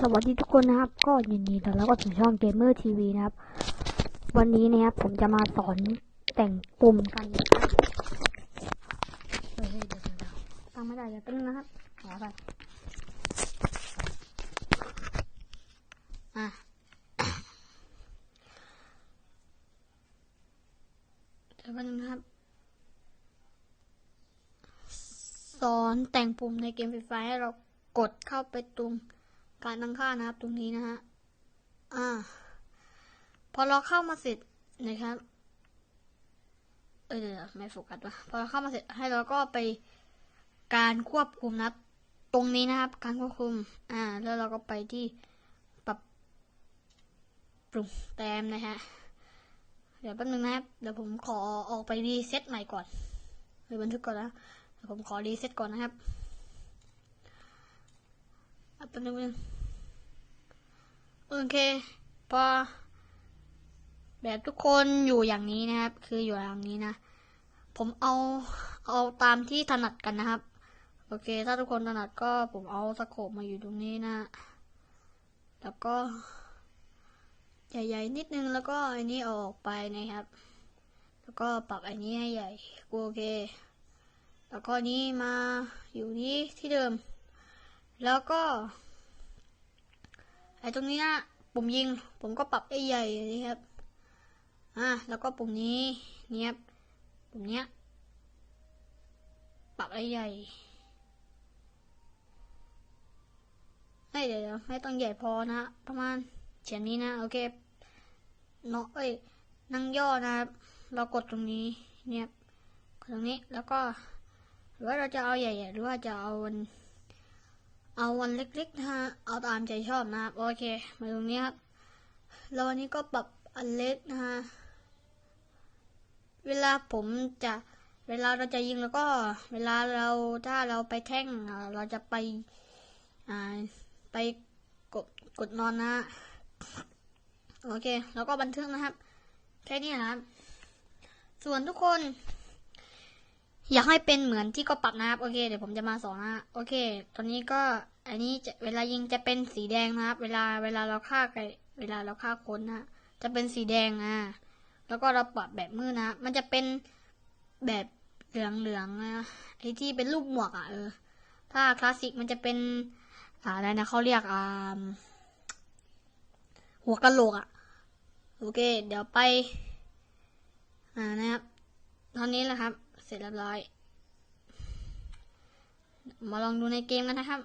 สวัสดีทุกคนนะครับ ก็ยินดีต้อนรับเข้าสู่ช่อง Gamer TV นะครับ วันนี้นะครับผมจะมาสอนแต่งปุ่มกันนะครับเฮ้ยเดี๋ยวเดี๋ยวตั้งไม่ได้เดี๋ยวตั้งนะครับขอไปอะเดี๋ยวแป๊บนึงนะครับ สอนแต่งปุ่มในเกมไฟรีไฟให้เรากดเข้าไปตรง การตั้งค่านะครับ ตรงนี้นะฮะอ่า พอเราเข้ามาเสร็จนะครับ เออเดี๋ยวไม่โฟกัสวะพอเราเข้ามาเสร็จให้เราก็ไปการควบคุมนะครับตรงนี้นะครับ การควบคุม อ่า แล้วเราก็ไปที่ปรับปรุงแต้มนะฮะเดี๋ยวแป๊บนึงนะครับเดี๋ยวผมขอออกไปรีเซ็ตใหม่ก่อนหรือบันทึกก่อนนะเดี๋ยวผมขอรีเซ็ตก่อนนะครับอะแป๊บนึงแป๊บนึง โอเค พอ แบบทุกคนอยู่อย่างนี้นะครับ คืออยู่อย่างนี้นะ ผมเอาเอาตามที่ถนัดกันนะครับ โอเค ถ้าทุกคนถนัดก็ผมเอาสโคปมาอยู่ตรงนี้นะ แล้วก็ ใหญ่ๆนิดนึงแล้วก็อันนี้ออกไปนะครับ แล้วก็ปรับอันนี้ให้ใหญ่โอเค แล้วก็นี้มาอยู่นี้ที่เดิม แล้วก็ ไอ้ตรงนี้นะปุ่มยิง ผมก็ปรับให้ใหญ่นี่ครับ อะแล้วก็ปุ่มนี้เนี่ยครับ ปุ่มเนี้ย ปรับให้ใหญ่เฮ้เดี๋ยวไม่ต้องใหญ่พอนะ ประมาณเฉียนนี้นะ โอเคเนาะเอ้ย นั่งย่อนะครับเรากดตรงนี้เนี่ยตรงนี้ แล้วก็ หรือว่าเราจะเอาใหญ่ๆหรือว่าจะเอาวัน เอาวันเล็กๆนะฮะเอาตามใจชอบนะครับโอเค มาตรงนี้ครับแล้ววันนี้ก็ปรับอันเล็กนะฮะเวลาผมจะเวลาเราจะยิงแล้วก็ เวลาเราถ้าเราไปแท่งเราจะไปอ่าไปกดกดนอนนะฮะโอเค แล้วก็บันทึกนะครับ แค่นี้นะครับ ส่วนทุกคน อยากให้เป็นเหมือนที่ก็ปรับนะครับ โอเค เดี๋ยวผมจะมาสอนนะโอเค ตอนนี้ก็อันนี้จะเวลายิงจะเป็นสีแดงนะครับ เวลาเวลาเราฆ่าไก่เวลาเราฆ่าคนนะจะเป็นสีแดงอะแล้วก็เราปรับแบบมือนะมันจะเป็นแบบเหลืองๆนะไอที่เป็นรูปหมวกอะเออ ถ้าคลาสสิกมันจะเป็นอ่าอะไรนะเขาเรียกอ่าหัวกะโหลกอะโอเค เดี๋ยวไป อ่านะครับตอนนี้แหละครับ เสร็จเรียบร้อย มาลองดูในเกมกันนะครับ